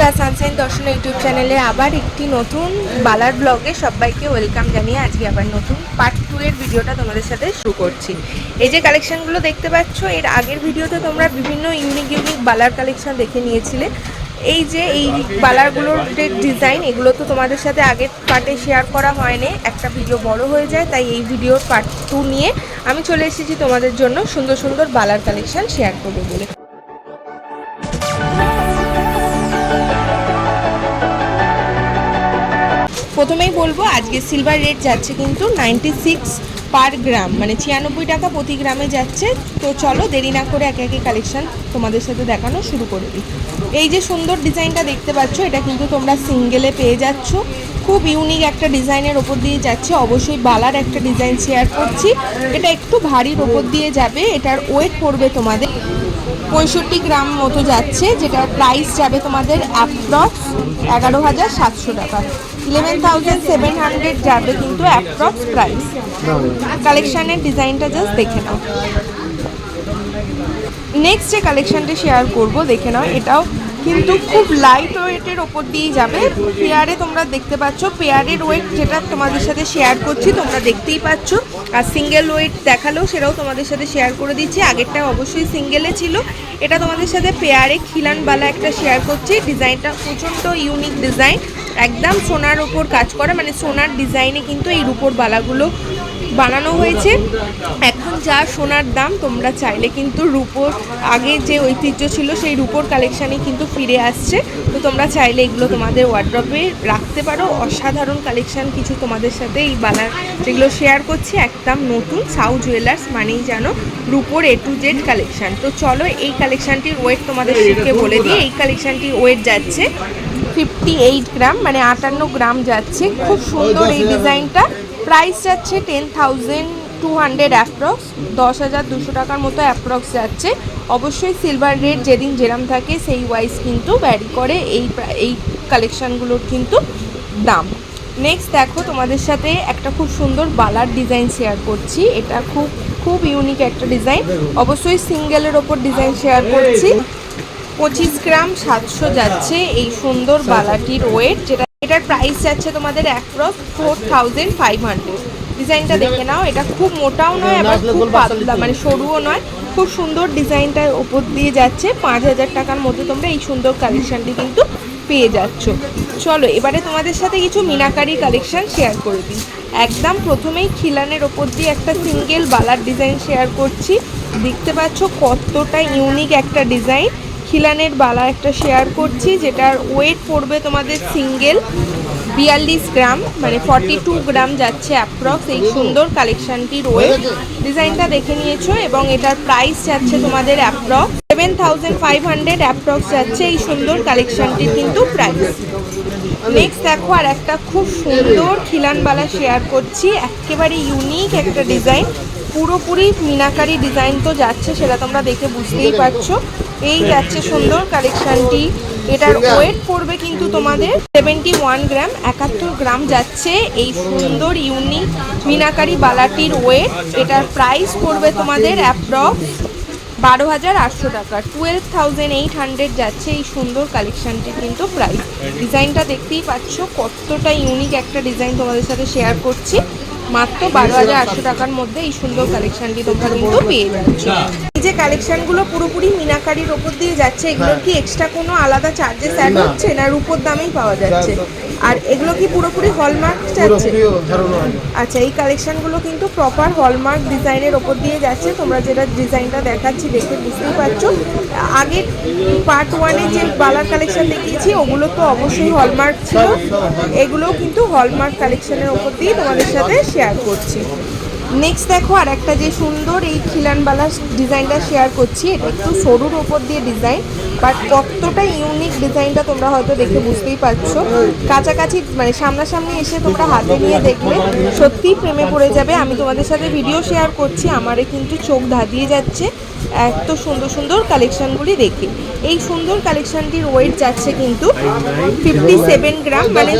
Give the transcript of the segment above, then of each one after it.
The sunshine দর্শন YouTube চ্যানেলে আবার একটি নতুন বালার ব্লগে সবাইকে ওয়েলকাম জানিয়ে আজকে আবার নতুন পার্ট টু এর ভিডিওটা তোমাদের সাথে শুরু করছি। এই যে কালেকশনগুলো দেখতে পাচ্ছ, এর আগের ভিডিওতে তোমরা বিভিন্ন ইউনিক ইউনিক বালার কালেকশন দেখে নিয়েছিলে। এই যে এই বালারগুলোর যে ডিজাইন এগুলো তো তোমাদের সাথে আগের পার্টে শেয়ার করা হয়নি। একটা ভিডিও বড় হয়ে যায়, তাই এই ভিডিওর পার্ট টু নিয়ে আমি চলে এসেছি তোমাদের জন্য সুন্দর সুন্দর বালার কালেকশন শেয়ার করব বলে। প্রথমেই বলব, আজকে সিলভার রেট যাচ্ছে কিন্তু নাইনটি সিক্স পার গ্রাম মানে ছিয়ানব্বই টাকা প্রতি গ্রামে যাচ্ছে। তো চলো দেরি না করে একে একে কালেকশান তোমাদের সাথে দেখানো শুরু করে দিই। এই যে সুন্দর ডিজাইনটা দেখতে পাচ্ছ, এটা কিন্তু তোমরা সিঙ্গেলে পেয়ে যাচ্ছ। খুব ইউনিক একটা ডিজাইনের ওপর দিয়ে যাচ্ছে। অবশ্যই বালার একটা ডিজাইন শেয়ার করছি। এটা একটু ভারীর ওপর দিয়ে যাবে। এটার ওয়েট পড়বে তোমাদের পঁয়ষট্টি গ্রাম মতো যাচ্ছে, যেটার প্রাইস যাবে তোমাদের অ্যাপ্রক্স এগারো হাজার সাতশো টাকা। ইলেভেন থাউজেন্ড সেভেন হান্ড্রেড যাবে কিন্তু অ্যাপ্রক্স প্রাইস কালেকশানের ডিজাইনটা জাস্ট দেখে নাও। নেক্সট যে কালেকশানটা শেয়ার করব, দেখে নাও, এটাও কিন্তু খুব লাইট ওয়েটের ওপর দিয়েই যাবে। পেয়ারে তোমরা দেখতে পাচ্ছ, পেয়ারের ওয়েট যেটা তোমাদের সাথে শেয়ার করছি, তোমরা দেখতেই পাচ্ছ। আর সিঙ্গেল ওয়েট দেখালেও সেটাও তোমাদের সাথে শেয়ার করে দিচ্ছি। আগেরটা অবশ্যই সিঙ্গেলে ছিল। এটা তোমাদের সাথে পেয়ারে খিলানবালা একটা শেয়ার করছি। ডিজাইনটা প্রচণ্ড ইউনিক ডিজাইন একদম সোনার ওপর কাজ করা মানে সোনার ডিজাইনে কিন্তু এই রূপোর বালাগুলো বানানো হয়েছে। এখন যা সোনার দাম তোমরা চাইলে কিন্তু রূপোর আগে যে ঐতিহ্য ছিল সেই রূপোর কালেকশানই কিন্তু ফিরে আসছে। তো তোমরা চাইলে এগুলো তোমাদের ওয়ার্ড্রপে রাখতে পারো। অসাধারণ কালেকশান কিছু তোমাদের সাথে এই বালার যেগুলো শেয়ার করছি। একদম নতুন সাউ জুয়েলার্স মানেই জানো রূপোর এ টু জেড কালেকশান তো চলো এই কালেকশানটির ওয়েট তোমাদেরকে বলে দিই। এই কালেকশানটির ওয়েট যাচ্ছে ফিফটি এইট গ্রাম মানে আটান্ন গ্রাম যাচ্ছে। খুব সুন্দর এই ডিজাইনটা প্রাইস যাচ্ছে ten thousand two hundred approx দশ হাজার দুশো টাকার মতো অ্যাপ্রক্স যাচ্ছে। অবশ্যই সিলভার রেট যেদিন যেরাম থাকে, সেই ওয়াইজ কিন্তু ভ্যারি করে এই এই কালেকশানগুলোর কিন্তু দাম। নেক্সট দেখো, তোমাদের সাথে একটা খুব সুন্দর বালার ডিজাইন শেয়ার করছি। এটা খুব খুব ইউনিক একটা ডিজাইন অবশ্যই সিঙ্গেলের ওপর ডিজাইন শেয়ার করছি। পঁচিশ গ্রাম সাতশো যাচ্ছে এই সুন্দর বালাটির ওয়েট যেটা, এটার প্রাইস যাচ্ছে তোমাদের approx four thousand five hundred ডিজাইনটা দেখে নাও এটা খুব মোটাও নয় আবার খুব পাতলা মানে সরুও নয় খুব সুন্দর ডিজাইনটার ওপর দিয়ে যাচ্ছে। পাঁচ হাজার টাকার মধ্যে তোমরা এই সুন্দর কালেকশনটি কিন্তু পেয়ে যাচ্ছ। চলো এবারে তোমাদের সাথে কিছু মিনাকারি কালেকশন শেয়ার করে দিই। একদম প্রথমেই খিলানের ওপর দিয়ে একটা সিঙ্গেল বালার ডিজাইন শেয়ার করছি। দেখতে পাচ্ছ কতটা ইউনিক একটা ডিজাইন খিলানের বালা একটা শেয়ার করছি, যেটার ওয়েট পড়বে তোমাদের সিঙ্গেল বিয়াল্লিশ গ্রাম মানে ফর্টি টু গ্রাম যাচ্ছে অ্যাপ্রক্স এই সুন্দর কালেকশনটির ওয়েট ডিজাইনটা দেখে নিয়েছো এবং এটার প্রাইস যাচ্ছে তোমাদের approx seven thousand five hundred approx যাচ্ছে এই সুন্দর কালেকশনটির কিন্তু প্রাইস নেক্সট দেখো আর একটা খুব সুন্দর খিলানবালা শেয়ার করছি, একেবারে ইউনিক একটা ডিজাইন পুরোপুরি মিনাকারি ডিজাইন তো যাচ্ছে, সেটা তোমরা দেখে বুঝতেই পারছ। এই যাচ্ছে সুন্দর কালেকশনটি এটার ওয়েট পড়বে কিন্তু তোমাদের সেভেন্টি ওয়ান গ্রাম একাত্তর গ্রাম যাচ্ছে। এই সুন্দর ইউনিক মিনাকারি বালাটির ওয়েট এটার প্রাইস পড়বে তোমাদের অ্যাপ্রক্স বারো হাজার আটশো টাকা। টুয়েলভ থাউজেন্ড এইট হান্ড্রেড যাচ্ছে এই সুন্দর কালেকশানটির কিন্তু প্রাইস ডিজাইনটা দেখতেই পাচ্ছ, কতটা ইউনিক একটা ডিজাইন তোমাদের সাথে শেয়ার করছি। মাত্র বারো হাজার আটশো টাকার মধ্যে এই সুন্দর কালেকশনটি তোমরা কিন্তু পেয়ে যাচ্ছ। যে কালেকশানগুলো পুরোপুরি মিনাকারির ওপর দিয়ে যাচ্ছে এগুলোর কি এক্সট্রা কোনো আলাদা চার্জেস অ্যাড হচ্ছে না রূপোর দামেই পাওয়া যাচ্ছে? আর এগুলো কি পুরোপুরি হলমার্ক যাচ্ছে আচ্ছা এই কালেকশনগুলো কিন্তু প্রপার হলমার্ক ডিজাইনের ওপর দিয়ে যাচ্ছে। তোমরা যেটা ডিজাইনটা দেখাচ্ছি দেখে বুঝতেই পারছ। আগের পার্ট ওয়ানে যে বালার কালেকশন দেখিয়েছি ওগুলো তো অবশ্যই হলমার্ক ছিল। এগুলোও কিন্তু হলমার্ক কালেকশনের ওপর দিয়ে তোমাদের সাথে শেয়ার করছি। নেক্সট দেখো আর একটা যে সুন্দর এই খিলানবালা ডিজাইনটা শেয়ার করছি, এটা একটু সরুর ওপর দিয়ে ডিজাইন বাট কতটা ইউনিক ডিজাইনটা তোমরা হয়তো দেখে বুঝতেই পারছ। কাছাকাছি মানে সামনাসামনি এসে তোমরা হাতে নিয়ে দেখলে সত্যিই প্রেমে পড়ে যাবে। আমি তোমাদের সাথে ভিডিও শেয়ার করছি, আমারে কিন্তু চোখ ধাঁধিয়ে যাচ্ছে। এত সুন্দর সুন্দর কালেকশনগুলি দেখি। এই সুন্দর কালেকশনটির ওয়েট যাচ্ছে কিন্তু ফিফটি সেভেন গ্রাম মানে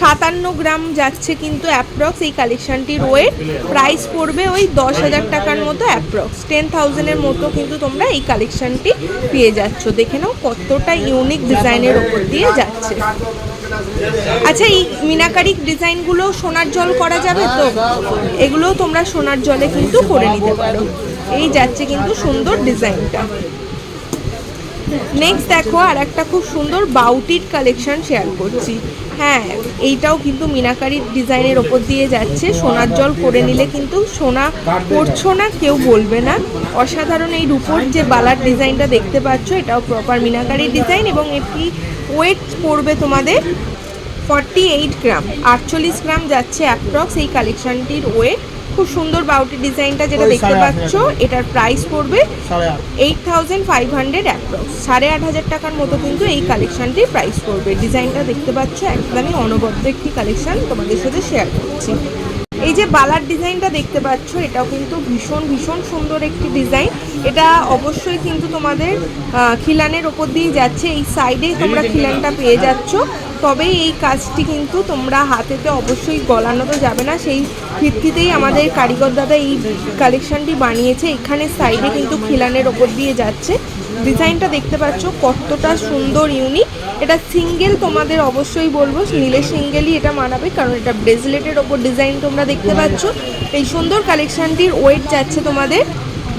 সাতান্ন গ্রাম যাচ্ছে কিন্তু অ্যাপ্রক্স এই কালেকশনটির ওয়েট প্রাইস পড়বে ওই দশ হাজার টাকার মতো অ্যাপ্রক্স টেন থাউজেন্ডের মতো কিন্তু তোমরা এই কালেকশনটি পেয়ে যাচ্ছ। দেখে নাও কতটা ইউনিক ডিজাইনের ওপর দিয়ে যাচ্ছে। আচ্ছা এই মিনাকারি ডিজাইনগুলো সোনার জল করা যাবে তো? এগুলো তোমরা সোনার জলে কিন্তু করে নিতে পারো। এই যাচ্ছে কিন্তু সুন্দর ডিজাইনটা। নেক্সট দেখো, আর একটা খুব সুন্দর বাউটির কালেকশন শেয়ার করছি। হ্যাঁ এইটাও কিন্তু মিনাকারির ডিজাইনের ওপর দিয়ে যাচ্ছে। সোনার জল করে নিলে কিন্তু সোনা পড়ছো না, কেউ বলবে না। অসাধারণ এই রূপোর যে বালার ডিজাইনটা দেখতে পাচ্ছ, এটাও প্রপার মিনাকারির ডিজাইন এবং এটি ওয়েট পড়বে তোমাদের ফর্টি এইট গ্রাম। আটচল্লিশ গ্রাম যাচ্ছে অ্যাপ্রক্স এই কালেকশনটির ওয়েট খুব সুন্দর বাউটি ডিজাইনটা যেটা দেখতে পাচ্ছ এটার প্রাইস পড়বে eight thousand five hundred approx সাড়ে আট হাজার টাকার মতো কিন্তু এই কালেকশনটির প্রাইস পড়বে। ডিজাইনটা দেখতে পাচ্ছ একদমই অনবদ্য একটি কালেকশন তোমাদের সাথে শেয়ার করছি। এই যে বালার ডিজাইনটা দেখতে পাচ্ছ এটাও কিন্তু ভীষণ ভীষণ সুন্দর একটি ডিজাইন। এটা অবশ্যই কিন্তু তোমাদের খিলানের ওপর দিয়ে যাচ্ছে। এই সাইডেই তোমরা খিলানটা পেয়ে যাচ্ছ। তবে এই কাজটি কিন্তু তোমরা হাতেতে অবশ্যই গলানো তো যাবে না। সেই ভিত্তিতেই আমাদের কারিগর দাদা এই কালেকশনটি বানিয়েছে। এখানে সাইডে কিন্তু খিলানের ওপর দিয়ে যাচ্ছে। ডিজাইনটা দেখতে পাচ্ছ কতটা সুন্দর ইউনিক এটা সিঙ্গেল তোমাদের অবশ্যই বলব নিলে সিঙ্গেলই এটা মানাবে কারণ এটা ব্রেসলেটের ওপর ডিজাইন তোমরা দেখতে পাচ্ছ। এই সুন্দর কালেকশনটির ওয়েট যাচ্ছে তোমাদের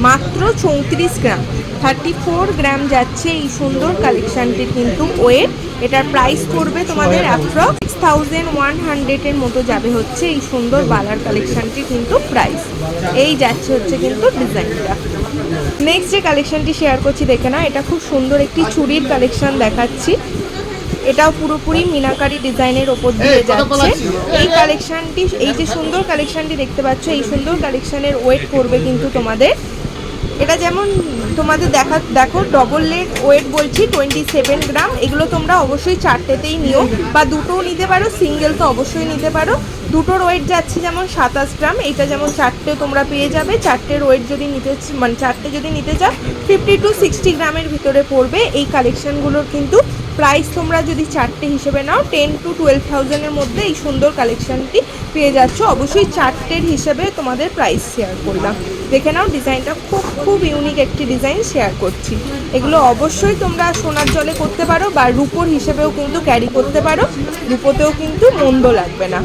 মাত্র চৌত্রিশ গ্রাম। থার্টি ফোর গ্রাম যাচ্ছে এই সুন্দর কালেকশনটির কিন্তু ওয়েট এটার প্রাইস পড়বে তোমাদের অ্যাপ্রক্স সিক্স থাউজেন্ড ওয়ান হান্ড্রেডের মতো যাবে হচ্ছে এই সুন্দর বালার কালেকশনটি কিন্তু প্রাইস এই যাচ্ছে হচ্ছে কিন্তু ডিজাইনটা। নেক্সট যে কালেকশনটি শেয়ার করছি দেখে না এটা খুব সুন্দর একটি চুড়ির কালেকশন দেখাচ্ছি। এটাও পুরোপুরি মিনাকারি ডিজাইনের ওপর দিয়ে যাচ্ছে। এই কালেকশনটি এই যে সুন্দর কালেকশনটি দেখতে পাচ্ছ এই সুন্দর কালেকশনের ওয়েট করবে কিন্তু তোমাদের। এটা যেমন তোমাদের দেখা দেখো ডবল লেগ ওয়েট বলছি টোয়েন্টি সেভেন গ্রাম এগুলো তোমরা অবশ্যই চারটেতেই নিও। বা দুটোও নিতে পারো সিঙ্গেল তো অবশ্যই নিতে পারো। দুটোর ওয়েট যাচ্ছে যেমন সাতাশ গ্রাম এটা যেমন চারটে তোমরা পেয়ে যাবে। চারটের ওয়েট যদি নিতে মানে চারটে যদি নিতে চাও ফিফটি টু সিক্সটি গ্রামের ভিতরে পড়বে। এই কালেকশনগুলোর কিন্তু প্রাইস তোমরা যদি চারটে হিসেবে নাও টেন টু টুয়েলভ থাউজেন্ডের মধ্যে এই সুন্দর কালেকশানটি পেয়ে যাচ্ছ। অবশ্যই চারটের হিসেবে তোমাদের প্রাইস শেয়ার করলাম। দেখে নাও ডিজাইনটা খুব খুব ইউনিক একটি ডিজাইন শেয়ার করছি। এগুলো অবশ্যই তোমরা সোনার জলে করতে পারো বা রূপোর হিসেবেও কিন্তু ক্যারি করতে পারো। রূপোতেও কিন্তু মন্দ লাগবে না।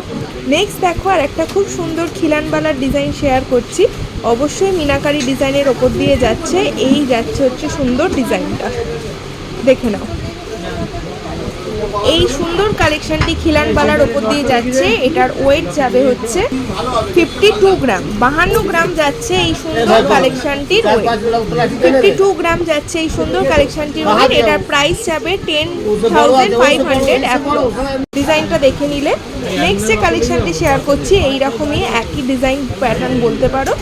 নেক্সট দেখো আর একটা খুব সুন্দর খিলানবালার ডিজাইন শেয়ার করছি। অবশ্যই মিনাকারি ডিজাইনের ওপর দিয়ে যাচ্ছে। এই যাচ্ছে হচ্ছে সুন্দর ডিজাইনটা দেখে নাও। এই সুন্দর কালেকশনটি খিলানবালার ওপর দিয়ে যাচ্ছে। এটার ওয়েট যাবে হচ্ছে ফিফটি টু গ্রাম। বাহান্ন গ্রাম যাচ্ছে এই সুন্দর কালেকশনটির ওয়েট ফিফটি টু গ্রাম যাচ্ছে এই সুন্দর কালেকশনটির ওয়েট এটার প্রাইস যাবে টেন থাউজেন্ড ফাইভ হান্ড্রেড ডিজাইনটা দেখে নিলে। নেক্সট যে কালেকশনটি শেয়ার করছি এইরকমই একই ডিজাইন প্যাটার্ন বলতে পারো।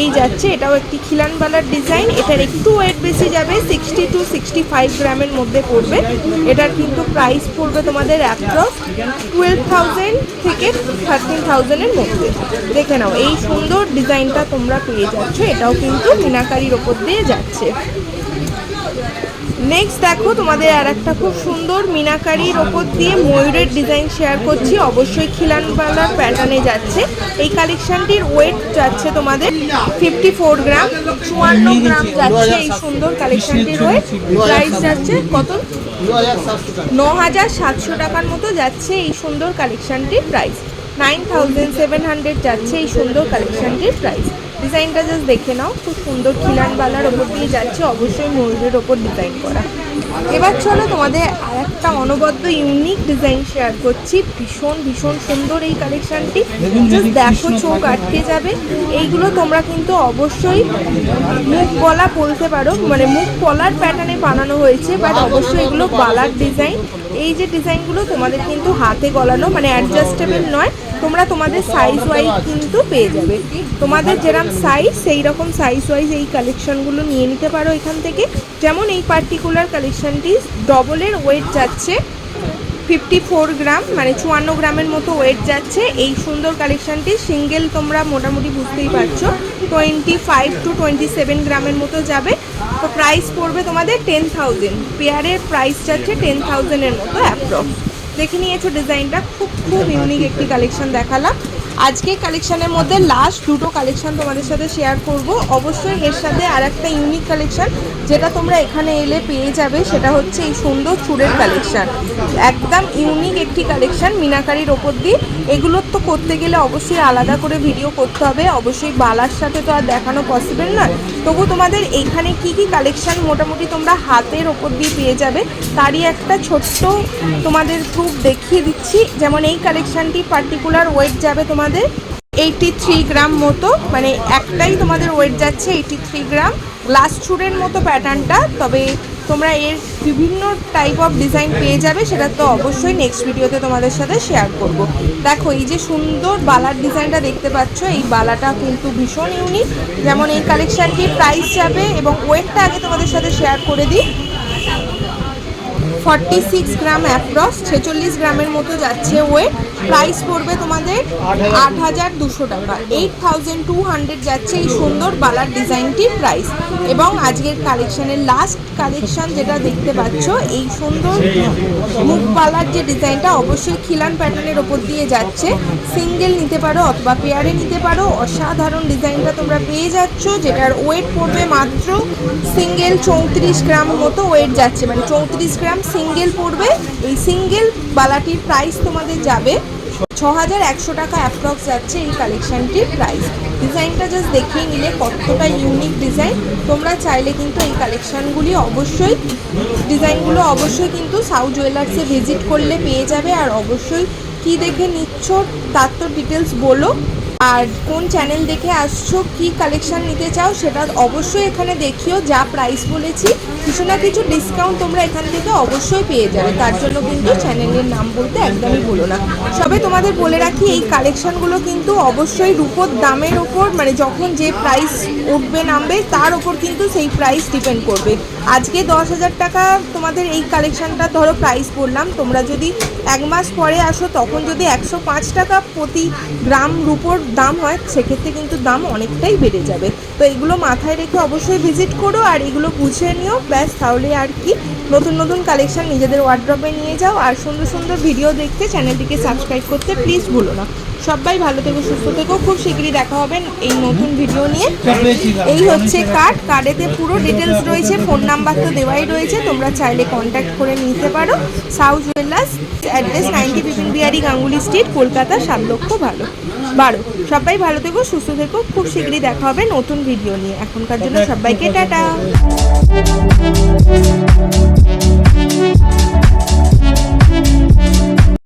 এই যাচ্ছে, এটাও একটি খিলানবালার ডিজাইন। এটার একটু ওয়েট বেশি যাবে সিক্সটি টু সিক্সটি ফাইভ গ্রামের মধ্যে পড়বে। এটার কিন্তু প্রাইস পড়বে তোমাদের অ্যাপ্রক্স টুয়েলভ থাউজেন্ড থেকে থার্টিন থাউজেন্ডের মধ্যে। দেখে নাও, এই সুন্দর ডিজাইনটা তোমরা পেয়ে যাচ্ছ, এটাও কিন্তু মিনাকারির ওপর দিয়ে যাচ্ছে। নেক্সট দেখো, তোমাদের আর একটা খুব সুন্দর মিনাকারির ওপর দিয়ে ময়ূরের ডিজাইন শেয়ার করছি। অবশ্যই খিলানবালার প্যাটার্নে যাচ্ছে। এই কালেকশনটির ওয়েট যাচ্ছে তোমাদের ফিফটি ফোর গ্রাম চুয়ান্ন গ্রাম যাচ্ছে এই সুন্দর কালেকশনটির ওয়েট প্রাইস যাচ্ছে কত? ন হাজার সাতশো টাকার মতো যাচ্ছে এই সুন্দর কালেকশনটির price nine thousand seven hundred যাচ্ছে এই সুন্দর কালেকশনটির প্রাইস ডিজাইনটা জাস্ট দেখে নাও। খুব সুন্দর খিলান খিলানবালার ওপর দিয়ে যাচ্ছে। অবশ্যই ময়ূরের ওপর ডিজাইন করা। এবার চলো তোমাদের আর একটা অনবদ্য ইউনিক ডিজাইন শেয়ার করছি। ভীষণ ভীষণ সুন্দর এই কালেকশনটি দেখো চোখ আটকে যাবে। এইগুলো তোমরা কিন্তু অবশ্যই মুখ গলা বলতে পারো। মানে মুখ পলার প্যাটার্নে বানানো হয়েছে বাট অবশ্যই এগুলো বালার ডিজাইন এই যে ডিজাইনগুলো তোমাদের কিন্তু হাতে গলানো মানে অ্যাডজাস্টেবল নয়, তোমরা তোমাদের সাইজ ওয়াইজ কিন্তু পেয়ে যাবে। তোমাদের যেরকম সাইজ সেই রকম সাইজ ওয়াইজ এই কালেকশনগুলো নিয়ে নিতে পারো এখান থেকে। যেমন এই পার্টিকুলার কালেকশনটি ডবলের ওয়েট যাচ্ছে ফিফটি ফোর গ্রাম মানে চুয়ান্ন গ্রামের মতো ওয়েট যাচ্ছে। এই সুন্দর কালেকশনটি সিঙ্গেল তোমরা মোটামুটি বুঝতেই পারছ। Twenty five to twenty seven গ্রামের মতো যাবে। তো প্রাইস পড়বে তোমাদের টেন থাউজেন্ড পেয়ারের প্রাইস যাচ্ছে টেন থাউজেন্ডের মতো অ্যাপ্রক্স দেখে নিয়েছো ডিজাইনটা খুব খুব ইউনিক একটি কালেকশন দেখালাম। আজকে কালেকশনের মধ্যে লাস্ট দুটো কালেকশন তোমাদের সাথে শেয়ার করব। অবশ্যই এর সাথে আর একটা ইউনিক কালেকশন যেটা তোমরা এখানে এলে পেয়ে যাবে, সেটা হচ্ছে এই সুন্দর চুড়ের কালেকশান একদম ইউনিক একটি কালেকশন মিনাকারির ওপর দিয়ে। এগুলোর তো করতে গেলে অবশ্যই আলাদা করে ভিডিও করতে হবে। অবশ্যই বালার সাথে তো আর দেখানো পসিবল নয়। তবু তোমাদের এইখানে কি কি কালেকশান মোটামুটি তোমরা হাতের ওপর দিয়ে পেয়ে যাবে, তারই একটা ছোট্ট তোমাদের প্রুফ দেখিয়ে দিচ্ছি। যেমন এই কালেকশনটি পার্টিকুলার ওয়েট যাবে তোমাদের। এইটি থ্রি গ্রাম মতো মানে একটাই তোমাদের ওয়েট যাচ্ছে এইটি থ্রি গ্রাম গ্লাস চুরের মতো প্যাটার্নটা তবে তোমরা এর বিভিন্ন টাইপ অফ ডিজাইন পেয়ে যাবে, সেটা তো অবশ্যই নেক্সট ভিডিওতে তোমাদের সাথে শেয়ার করব। দেখো, এই যে সুন্দর বালার ডিজাইনটা দেখতে পাচ্ছ, এই বালাটা কিন্তু ভীষণ ইউনিক যেমন এই কালেকশানটির প্রাইস যাবে এবং ওয়েটটা আগে তোমাদের সাথে শেয়ার করে দিই। ফর্টি সিক্স গ্রাম অ্যাপ্রক্স ছেচল্লিশ গ্রামের মতো যাচ্ছে ওয়েট প্রাইস পড়বে তোমাদের আট হাজার দুশো টাকা। এইট থাউজেন্ড টু হান্ড্রেড যাচ্ছে এই সুন্দর বালার ডিজাইনটির প্রাইস এবং আজকের কালেকশানের লাস্ট কালেকশন যেটা দেখতে পাচ্ছ, এই সুন্দর মুখ বালার যে ডিজাইনটা, অবশ্যই খিলান প্যাটার্নের ওপর দিয়ে যাচ্ছে। সিঙ্গেল নিতে পারো অথবা পেয়ারে নিতে পারো। অসাধারণ ডিজাইনটা তোমরা পেয়ে যাচ্ছ, যেটার ওয়েট পড়বে মাত্র সিঙ্গেল চৌত্রিশ গ্রাম মতো ওয়েট যাচ্ছে। মানে চৌত্রিশ গ্রাম সিঙ্গেল পড়বে। এই সিঙ্গেল বালাটির প্রাইস তোমাদের যাবে। ছ হাজার একশো টাকা অ্যাপ্রক্স যাচ্ছে এই কালেকশানটির প্রাইস ডিজাইনটা জাস্ট দেখিয়ে নিলে কতটা ইউনিক ডিজাইন তোমরা চাইলে কিন্তু এই কালেকশানগুলি অবশ্যই, ডিজাইনগুলো অবশ্যই কিন্তু সাউ জুয়েলার্সে ভিজিট করলে পেয়ে যাবে। আর অবশ্যই কি দেখে নিচ্ছ, তার তো ডিটেলস বলো। আর কোন চ্যানেল দেখে আসছো, কি কালেকশন নিতে চাও সেটা অবশ্যই এখানে দেখিও, যা প্রাইস বলেছি। কিছু না কিছু ডিসকাউন্ট তোমরা এখান থেকে অবশ্যই পেয়ে যাবে। তার জন্য কিন্তু চ্যানেলের নাম বলতে একদমই বলো না। সবে তোমাদের বলে রাখি, এই কালেকশনগুলো কিন্তু অবশ্যই রূপোর দামের ওপর মানে যখন যে প্রাইস উঠবে নামবে, তার ওপর কিন্তু সেই প্রাইস ডিপেন্ড করবে। আজকে দশ হাজার টাকা তোমাদের এই কালেকশানটা ধরো প্রাইস বললাম, তোমরা যদি এক মাস পরে আসো, তখন যদি একশো পাঁচ টাকা প্রতি গ্রাম রুপোর দাম হয়, সেক্ষেত্রে কিন্তু দাম অনেকটাই বেড়ে যাবে। তো এগুলো মাথায় রেখে অবশ্যই ভিজিট করো, আর এগুলো বুঝে নিও, ব্যাস তাহলে আর কি। নতুন নতুন কালেকশন নিজেদের ওয়ার্ড্রপে নিয়ে যাও আর সুন্দর সুন্দর ভিডিও দেখতে চ্যানেলটিকে সাবস্ক্রাইব করতে প্লিজ ভুলো না। সবাই ভালো থেকো, সুস্থ থেকো, খুব শীঘ্রই দেখা হবে এই নতুন ভিডিও নিয়ে। এই হচ্ছে কার্ড কার্ডেতে পুরো ডিটেলস রয়েছে ফোন নাম্বার তো দেওয়াই রয়েছে, তোমরা চাইলে কন্ট্যাক্ট করে নিতে পারো। South jewellers address ninety Bipin Bihari Ganguly street Kolkata সাত লক্ষ ভালো বারো। সবাই ভালো থেকো, সুস্থ থেকো, খুব শীঘ্রই দেখা হবে নতুন ভিডিও নিয়ে। এখনকার জন্য সবাইকে টাটা। Thank you.